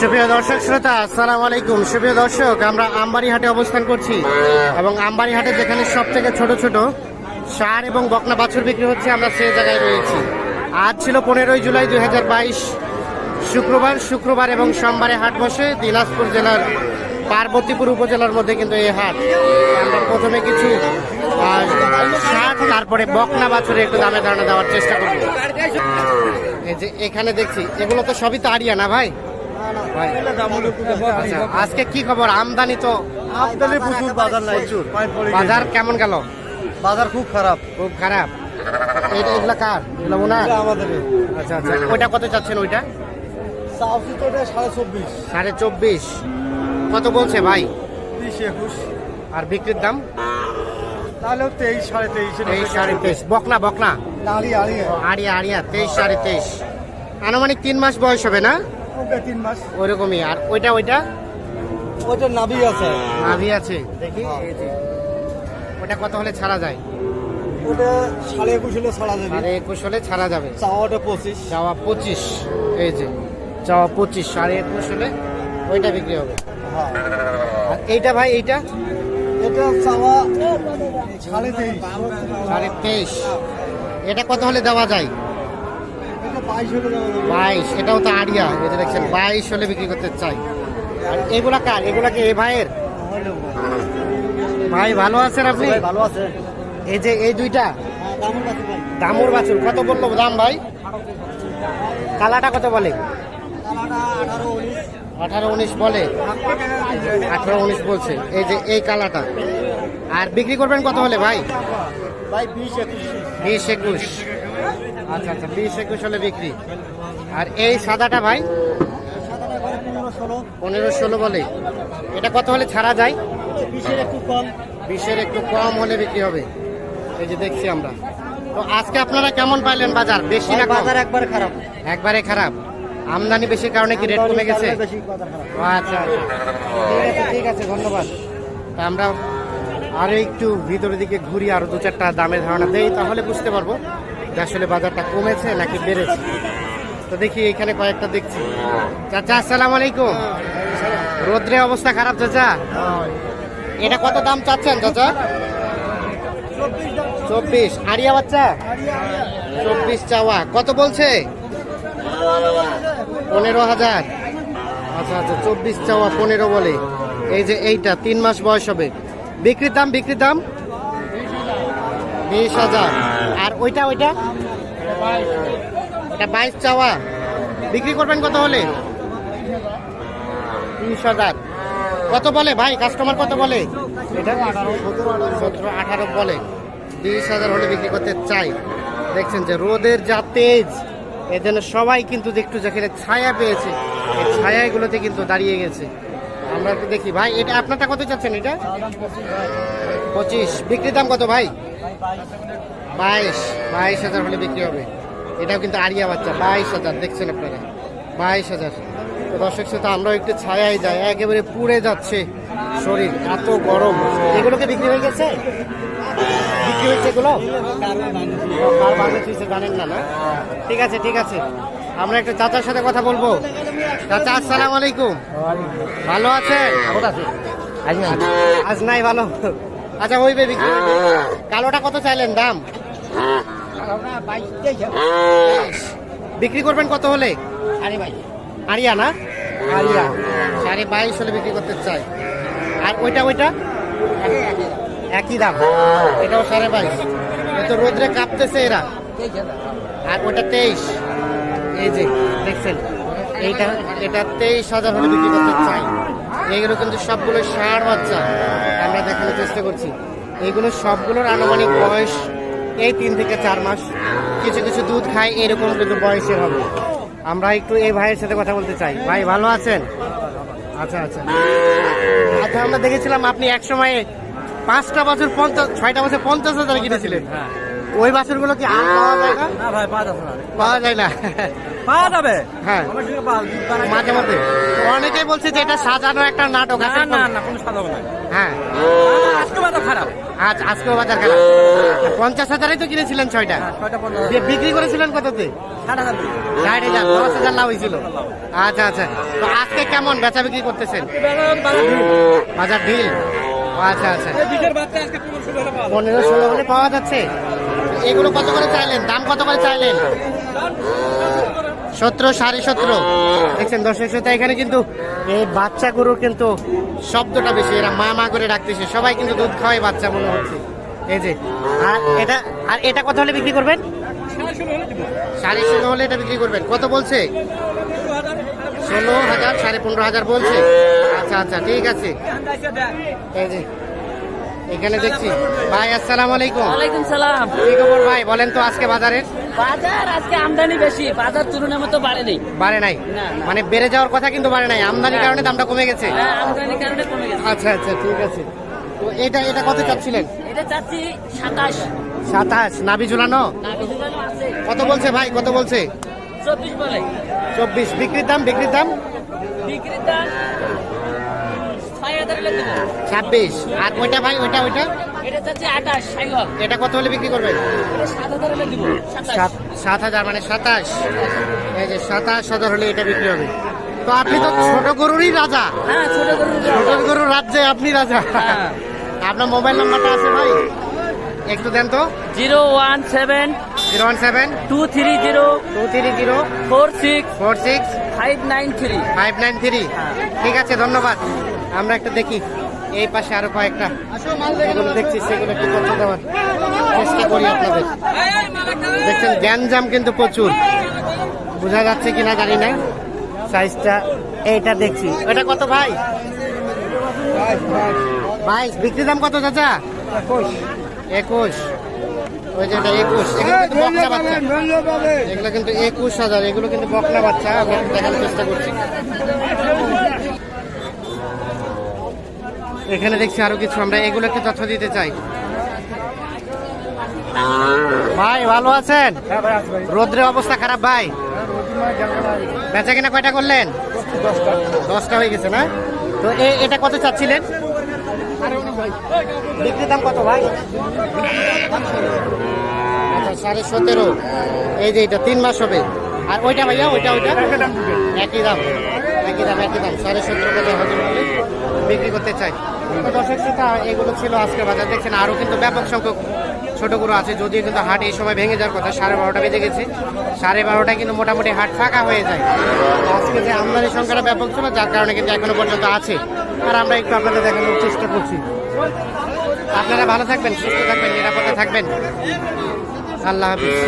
সুপ্রিয় দর্শক শ্রোতা, আসসালামু আলাইকুম। সুপ্রিয় দর্শক, আমরা আমবাড়ি হাটে অবস্থান করছি এবং আমবাড়ি হাটে যেখানে সব থেকে ছোট ছোট সার এবং বকনা বাছুর বিক্রি হচ্ছে, আমরা সেই জায়গায় রয়েছি। আজ ছিল পনেরোই জুলাই দুই হাজার বাইশ, শুক্রবার শুক্রবার এবং সোমবারে হাট বসে দিনাজপুর জেলার পার্বতীপুর উপজেলার মধ্যে কিন্তু এই হাট। আমরা প্রথমে কিছু ষাট তারপরে বকনা বাছুরে একটু দামে ধারণা দেওয়ার চেষ্টা করব। এই যে এখানে দেখছি, এগুলো তো সবই তো আরিয়া না ভাই? আজকে কি খবর? আমদানি তো আমদানি প্রচুর বাজার নাই বাজার কেমন গেল? বাজার খুব খারাপ। খুব খারাপ। এটা এগুলা কার? এগুলো ওনার? আমাদের। আচ্ছা আচ্ছা ওইটা কত চাচ্ছেন ওইটা? তো সাড়ে চব্বিশ। সাড়ে চব্বিশ। কত বলছে ভাই? বিশ একুশ। আর বিক্রির দাম? তাহলেও তেইশ সাড়ে তেইশ তেইশ সাড়ে তেইশ। বকনা বকনা? আড়ি আড়ি আড়িয়া আড়িয়া তেইশ সাড়ে তেইশ। আনুমানিক তিন মাস বয়স হবে না? ওটা তিন মাস। ওইরকমই। আর ওইটা ওইটা? ওইটা নাবি আছে। নাভি আছে। দেখি এই যে। ওটা কত হলে ছাড়া যায়? ওটা সাড়ে একুশ হলে ছাড়া যাবে। সাড়ে একুশ হলে ছাড়া যাবে। চাওয়াটা পঁচিশ। চাওয়া পঁচিশ। এই যে চাওয়া পঁচিশ সাড়ে একুশ হলে ওইটা বিক্রি হবে। হ্যাঁ। আর এইটা ভাই এইটা? এটা চাওয়া সাড়ে তেইশ। সাড়ে তেইশ। এটা কত হলে দেওয়া যায়? বাইশ এটাও তো আড়িয়া এই যে দেখছেন বাইশ হলে বিক্রি করতে চাই। আর এগুলা কার? এগুলা কি এ ভাইয়ের? ভাই ভালো আছেন আপনি? ভালো আছে। এই যে এই দুইটা? হ্যাঁ দামুর বাছুর কত বলল দাম ভাই? কালাটা কত বলে? আঠারো উনিশ। আঠারো উনিশ বলে? আঠারো উনিশ বলছে। এই যে এই কালাটা আর বিক্রি করবেন কত হলে ভাই? ভাই বিশ একুশ। বিশ একুশ। আচ্ছা আচ্ছা বিশ একুশ হলে বিক্রি। আর এই সাদাটা ভাই? পনেরো ষোলো বলে। এটা কত হলে ছাড়া যায়? বিশের একটু কম বিশের একটু কম হলে বিক্রি হবে। এই যে দেখছি আমরা। তো আজকে আপনারা কেমন পাইলেন বাজার? বেশি না? বাজার একবার খারাপ। একবারে খারাপ। আমদানি বেশির কারণে কি রেট কমে গেছে? আচ্ছা আচ্ছা। ঠিক আছে ধন্যবাদ। তা আমরা আরও একটু ভিতরের দিকে ঘুরি আরও দু চারটা দামের ধারণা দেই তাহলে বুঝতে পারব। আসলে বাজারটা কমেছে নাকি বেড়েছে? তো দেখি এখানে কয়েকটা দেখছি। চাচা, আসসালামু আলাইকুম। রোদ্রে অবস্থা খারাপ, চাচা? এটা কত দাম চাচ্ছেন, চাচা? চব্বিশ। আরিয়া বাচ্চা? চব্বিশ চাওয়া। কত বলছে? পনেরো হাজার। আচ্ছা আচ্ছা চব্বিশ চাওয়া, পনেরো বলে। এই যে এইটা, তিন মাস বয়স হবে। বিক্রির দাম বিক্রির দাম? বিশ হাজার। আর ওইটা ওইটা? এটা বাইশ চাওয়া। বিক্রি করবেন কত হলে? তিরিশ হাজার। কত বলে ভাই? কাস্টমার কত বলে? এটা সতেরো, আঠারো বলে। তিরিশ হাজার হলে বিক্রি করতে চাই। দেখছেন যে রোদের যা তেজ, এর জন্য সবাই কিন্তু একটু যেখানে ছায়া পেয়েছে, এই ছায়াগুলোতে কিন্তু দাঁড়িয়ে গেছে। আমরা একটু দেখি। ভাই, এটা আপনারটা কত চাচ্ছেন এটা? পঁচিশ। বিক্রির দাম কত ভাই? বাইশ বাইশ হাজার হলে বিক্রি হবে। এটাও কিন্তু আরিয়া বাচ্চা, বাইশ হাজার, দেখছেন আপনারা? বাইশ হাজার। তো দর্শক শ্রোতা আমরাও একটু ছায়ায় যাই একেবারে পুড়ে যাচ্ছে শরীর, এত গরম। এগুলোকে বিক্রি হয়ে গেছে? বিক্রি হয়েছে এগুলো? জানেন না না? ঠিক আছে ঠিক আছে। আমরা একটু চাচার সাথে কথা বলব। চাচা, আসসালামু আলাইকুম। ভালো আছেন? আজ নাই ভালো। আচ্ছা বিক্রি হইবে। কালোটা কত চাইলেন দাম? বিক্রি করবেন কত হলে? আরিয়া না? আরিয়া সাড়ে বাইশ হলে বিক্রি করতে চাই। আর ওইটা ওইটা? একই দাম। এটাও সাড়ে বাইশ। তো রোদ্রে কাঁপতেছে এরা। আর ওটা তেইশ। এই যে দেখছেন? এইটা এটা তেইশ হাজার হলে বিক্রি করতে চাই। এইগুলো কিন্তু সবগুলো ষাঁড় বাচ্চা। আমরা দেখানোর চেষ্টা করছি। এইগুলো সবগুলোর আনুমানিক বয়স এই তিন থেকে চার মাস কিছু কিছু দুধ খায় এরকম কিন্তু বয়সে হবে। আমরা একটু এই ভাইয়ের সাথে কথা বলতে চাই। ভাই ভালো আছেন? আচ্ছা আচ্ছা। আচ্ছা আমরা দেখেছিলাম আপনি এক সময়ে পাঁচটা বছর পঞ্চাশ ছয়টা বছর পঞ্চাশ হাজার কিনেছিলেন। ওই বাছুরগুলো কি আর পাওয়া যায় না? না ভাই আছে না। পাওয়া যায় না। পাওয়া যাবে। হ্যাঁ। মাঝে মধ্যে। অনেকেই বলছে যে এটা সাজানো একটা নাটক আসলে না না কোনো সাধারণ নাই। হ্যাঁ। বাজার খারাপ। আজ আজকেও বাজার খারাপ। পঞ্চাশ হাজারে তো কিনেছিলেন ছয়টা। হ্যাঁ পনেরো বিক্রি করেছিলেন কততে? ষাট হাজার। দশ হাজার লাভ হয়েছিল। আচ্ছা আচ্ছা। তো আজকে কেমন বেচা বিক্রি করতেছেন? বাজার ঢিল আচ্ছা আচ্ছা। পনেরো ষোলো হলে পাওয়া যাচ্ছে? এগুলো কত করে চাইলেন? দাম কত করে চাইলেন? সতেরো, সাড়ে সতেরো। দেখছেন দর্শক শ্রোতা, এখানে কিন্তু এই বাচ্চা গরুর কিন্তু শব্দটা বেশি, এরা মা মা করে ডাকতেছে। সবাই কিন্তু দুধ খাওয়াই বাচ্চা, মনে হচ্ছে। এই যে, আর এটা আর এটা কত হলে বিক্রি করবেন? সাড়ে ষোলো হলে এটা বিক্রি করবেন। কত বলছে? ষোলো হাজার, সাড়ে পনেরো হাজার বলছে। আচ্ছা আচ্ছা ঠিক আছে। এই যে এখানে দেখছি। ভাই আসসালাম আলাইকুম। ওয়ালাইকুম সালাম। কি খবর ভাই? বলেন তো আজকে বাজারের। বাজার আজকে আমদানি বেশি। বাজার তুলনার মতো বাড়ে নাই। না, না। মানে বেড়ে যাওয়ার কথা কিন্তু বাড়ে নাই। আমদানির কারণে দামটা কমে গেছে? হ্যাঁ, আমদানির কারণে কমে গেছে। আচ্ছা আচ্ছা ঠিক আছে। তো এটা এটা কত চাচ্ছিলেন? এটা চাচ্ছি সাতাশ। সাতাশ। নাবি ঝুলানো? কত বলছে ভাই? কত বলছে? চব্বিশ বলে। চব্বিশ। বিক্রির দাম বিক্রির দাম? বিক্রির দাম ছয় হাজার হলে দেবো ছাব্বিশ। আর ওইটা ভাই ওইটা ওইটা? এটা কত হলে বিক্রি করবেন? সাত হাজার মানে সাতাশ। এই যে সাতাশ হাজার হলে এটা বিক্রি হবে। তো আপনি তো ছোট গরুরই রাজা। হ্যাঁ ছোট গরু গরুর রাজ্যে আপনি রাজা। হ্যাঁ। আপনার মোবাইল নাম্বারটা আছে ভাই? একটু দেন তো। Zero one seven zero one seven two three zero two three zero four six four six five nine three five nine three ঠিক আছে ধন্যবাদ। আমরা একটা দেখি এই পাশে আরও কয়েকটা। দেখছি সেগুলো একটু তথ্য দেওয়ার চেষ্টা করি আপনাদের। দেখছেন গ্যাঞ্জাম কিন্তু প্রচুর। বোঝা যাচ্ছে কিনা জানি না। সাইজটা এইটা দেখছি। এটা কত ভাই? বাইশ। বিক্রি দাম কত চাচা? একুশ একুশ। ওই যে এটা একুশ বকনা বাচ্চা। এগুলো কিন্তু একুশ হাজার এগুলো কিন্তু বকনা বাচ্চা আমি দেখানোর চেষ্টা করছি। এখানে দেখছি আরও কিছু আমরা এগুলো একটু তথ্য দিতে চাই। ভাই ভালো আছেন? রোদ্রের অবস্থা খারাপ ভাই? বেচা কিনা কয়টা করলেন? দশটা। হয়ে গেছে না? তো এটা কত চাচ্ছিলেন? বিক্রি দাম কত ভাই? আচ্ছা সাড়ে সতেরো। এই যে এটা তিন মাস হবে। আর ওইটা ভাইয়া ওইটা ওইটা? একই দাম। একই দাম একই দাম সাড়ে সতেরো কথা বিক্রি করতে চাই। দর্শক শ্রোতা, এগুলো ছিল আজকের বাজার। দেখছেন, আরও কিন্তু ব্যাপক সংখ্যক ছোট আছে। যদিও কিন্তু হাট এই সময় ভেঙে যাওয়ার কথা, সাড়ে বারোটা বেজে গেছে। সাড়ে বারোটায় কিন্তু মোটামুটি হাট ফাঁকা হয়ে যায়। আজকে যে আমদানি সংখ্যাটা ব্যাপক ছিল, যার কারণে কিন্তু এখনও পর্যন্ত আছে। আর আমরা একটু আপনাদের দেখানোর চেষ্টা করছি। আপনারা ভালো থাকবেন, সুস্থ থাকবেন, নিরাপদে থাকবেন। আল্লাহ হাফিজ।